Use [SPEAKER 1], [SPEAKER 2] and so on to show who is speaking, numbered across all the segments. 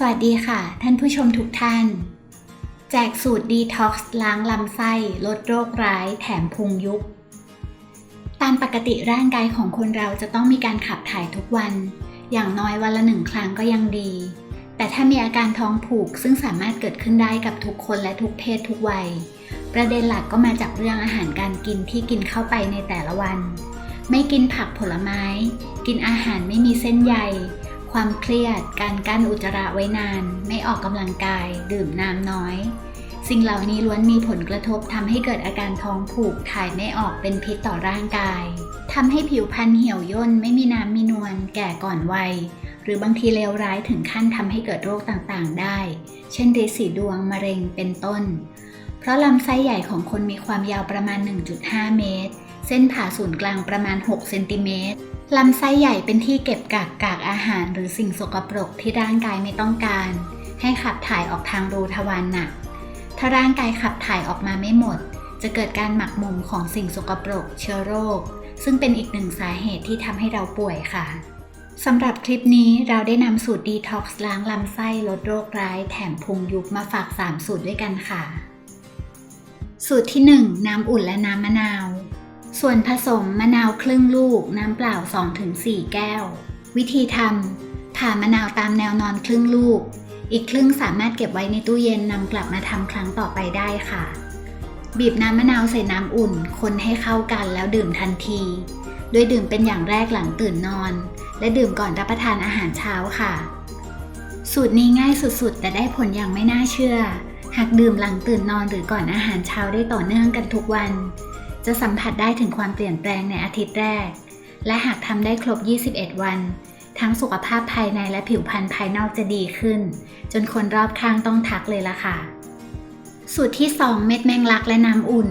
[SPEAKER 1] สวัสดีค่ะ ท่านผู้ชมทุกท่าน แจกสูตรดีท็อกซ์ล้างลำไส้ ลดโรคร้าย แถมพุงยุบตามปกติร่างกายของคนเราจะต้องมีการขับถ่ายทุกวัน อย่างน้อยวันละหนึ่งครั้งก็ยังดี แต่ถ้ามีอาการท้องผูกซึ่งสามารถเกิดขึ้นได้กับทุกคนและทุกเพศทุกวัย ประเด็นหลักก็มาจากเรื่องอาหารการกินที่กินเข้าไปในแต่ละวัน ไม่กินผักผลไม้ กินอาหารไม่มีเส้นใย ความเครียด การกั้นอุจจาระไว้นาน ไม่ออกกำลังกาย ดื่มน้ำน้อย สิ่งเหล่านี้ล้วนมีผลกระทบทำให้เกิดอาการท้องผูก ถ่ายไม่ออกเป็นพิษต่อร่างกาย ทำให้ผิวพรรณเหี่ยวย่น ไม่มีน้ำมีนวล แก่ก่อนวัย หรือบางทีเลวร้ายถึงขั้นทำให้เกิดโรคต่างๆ ได้ เช่นริดสีดวง มะเร็ง เป็นต้น เพราะลำไส้ใหญ่ของคนมีความยาวประมาณ 1.5 เมตร เส้นผ่าศูนย์กลางประมาณ 6 เซนติเมตร ลำไส้ใหญ่เป็นที่เก็บกากกากอาหารหรือสิ่งสกปรกที่ร่างกายไม่ต้องการ ให้ขับถ่ายออกทางรูทวารหนัก ถ้าร่างกายขับถ่ายออกมาไม่หมด จะเกิดการหมักหมมของสิ่งสกปรก เชื้อโรค ซึ่งเป็นอีกหนึ่งสาเหตุที่ทำให้เราป่วยค่ะสำหรับคลิปนี้เราได้นำสูตรดีท็อกซ์ล้างลำไส้ลดโรคร้ายแถมพุงยุบมาฝาก 3 สูตรด้วยกันค่ะ สูตรที่ 1 น้ำอุ่นและน้ำมะนาว ส่วนผสมมะนาวครึ่งลูกน้ำเปล่า 2-4 แก้ว วิธีทำผ่ามะนาวตามแนวนอนครึ่งลูก อีกครึ่งสามารถเก็บไว้ในตู้เย็นนำกลับมาทำครั้งต่อไปได้ค่ะ บีบน้ำมะนาวใส่น้ำอุ่น คนให้เข้ากันแล้วดื่มทันที โดยดื่มเป็นอย่างแรกหลังตื่นนอน และดื่มก่อนรับประทานอาหารเช้าค่ะ สูตรนี้ง่ายสุดๆ แต่ได้ผลอย่างไม่น่าเชื่อ หากดื่มหลังตื่นนอนหรือก่อนอาหารเช้าได้ต่อเนื่องกันทุกวัน จะสัมผัสได้ถึงความเปลี่ยนแปลงในอาทิตย์แรก และหากทำได้ครบ 21 วัน ทั้งสุขภาพภายในและผิวพรรณภายนอกจะดีขึ้น จนคนรอบข้างต้องทักเลยล่ะค่ะ สูตรที่ 2 เม็ดแมงลักและน้ำอุ่น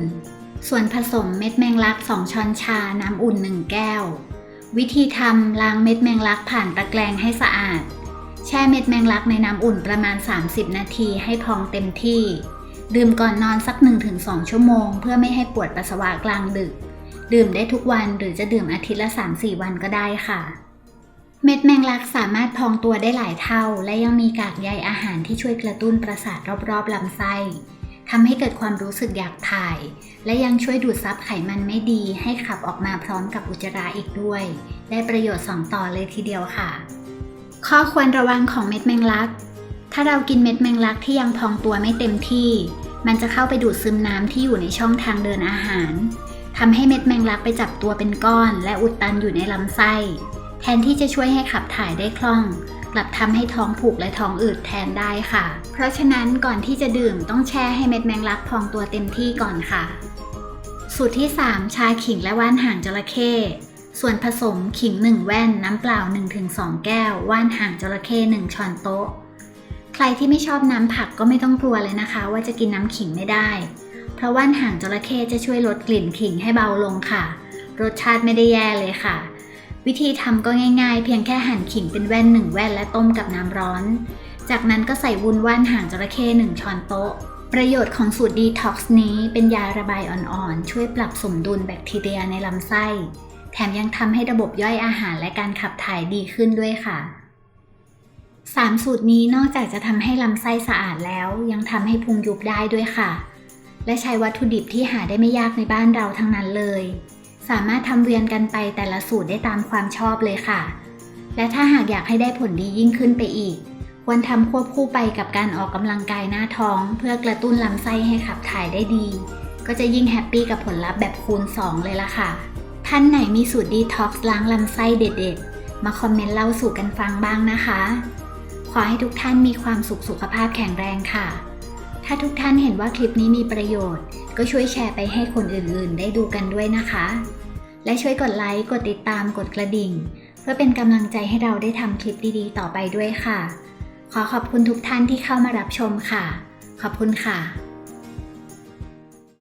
[SPEAKER 1] ส่วนผสมเม็ดแมงลัก 2 ช้อนชา น้ำอุ่น 1 แก้ว วิธีทำล้างเม็ดแมงลักผ่านตะแกรงให้สะอาด แช่เม็ดแมงลักในน้ำอุ่นประมาณ 30 นาทีให้พองเต็มที่ ดื่มก่อนนอนสัก 1-2 ชั่วโมง เพื่อไม่ให้ปวดปัสสาวะกลางดึก ดื่มได้ทุกวันหรือจะดื่มอาทิตย์ละ 3-4 วันก็ได้ค่ะ เม็ดแมงลักสามารถพองตัวได้หลายเท่า และยังมีกากใยอาหารที่ช่วยกระตุ้นประสาทรอบๆลำไส้ทำให้เกิดความรู้สึกอยากถ่าย และยังช่วยดูดซับไขมันไม่ดี ให้ขับออกมาพร้อมกับอุจจาระอีกด้วย ได้ประโยชน์สองต่อเลยทีเดียวค่ะ ข้อควรระวังของเม็ดแมงลัก ถ้าเรากินเม็ดแมงลักที่ยังพองตัวไม่เต็มที่ มันจะเข้าไปดูดซึมน้ำที่อยู่ในช่องทางเดินอาหารทำให้เม็ดแมงลักไปจับตัวเป็นก้อน และอุดตันอยู่ในลำไส้ แทนที่จะช่วยให้ขับถ่ายได้คล่อง กลับทำให้ท้องผูกและท้องอืดแทนได้ค่ะ เพราะฉะนั้นก่อนที่จะดื่มต้องแช่ให้เม็ดแมงลักพองตัวเต็มที่ก่อนค่ะ สูตรที่ 3 ชาขิงและว่านหางจระเข้ส่วนผสมขิง 1 แว่น น้ำเปล่า 1-2 แก้ว ว่านหางจระเข้1ช้อนโต๊ะ ใครที่ไม่ชอบน้ำผักก็ไม่ต้องกลัวเลยนะคะ ว่าจะกินน้ำขิงไม่ได้ เพราะว่านหางจระเข้จะช่วยลดกลิ่นขิงให้เบาลงค่ะ รสชาติไม่ได้แย่เลยค่ะ วิธีทำก็ง่ายๆ เพียงแค่หั่นขิงเป็นแว่นหนึ่งแว่นและต้มกับน้ำร้อน จากนั้นก็ใส่วุ้นว่านหางจระเข้หนึ่งช้อนโต๊ะ ประโยชน์ของสูตรดีท็อกซ์นี้เป็นยาระบายอ่อนๆ ช่วยปรับสมดุลแบคทีเรียในลำไส้ แถมยังทำให้ระบบย่อยอาหารและการขับถ่ายดีขึ้นด้วยค่ะ 3สูตรนี้นอกจากจะทำให้ลำไส้สะอาดแล้ว ยังทำให้พุงยุบได้ด้วยค่ะ และใช้วัตถุดิบที่หาได้ไม่ยากในบ้านเราทั้งนั้นเลย สามารถทำเวียนกันไปแต่ละสูตรได้ตามความชอบเลยค่ะ และถ้าหากอยากให้ได้ผลดียิ่งขึ้นไปอีก ควรทำควบคู่ไปกับการออกกำลังกายหน้าท้อง เพื่อกระตุ้นลำไส้ให้ขับถ่ายได้ดี ก็จะยิ่งแฮปปี้กับผลลัพธ์แบบคูณ 2 เลยล่ะค่ะ ท่านไหนมีสูตรดีท็อกซ์ล้างลำไส้เด็ด ๆ มาคอมเมนต์เล่าสู่กันฟังบ้างนะคะ อให้ทุกท่านมีความสุขสุขภาพแข็งแรงค่ะ ถ้าทุกท่านเห็นว่าคลิปนี้มีประโยชน์ ก็ช่วยแชร์ไปให้คนอื่นๆ ได้ดูกันด้วยนะคะ และช่วยกดไลค์ กดติดตาม กดกระดิ่ง เพื่อเป็นกำลังใจให้เราได้ทำคลิปดีๆ ต่อไปด้วยค่ะ ขอขอบคุณทุกท่านที่เข้ามารับชมค่ะ ขอบคุณค่ะ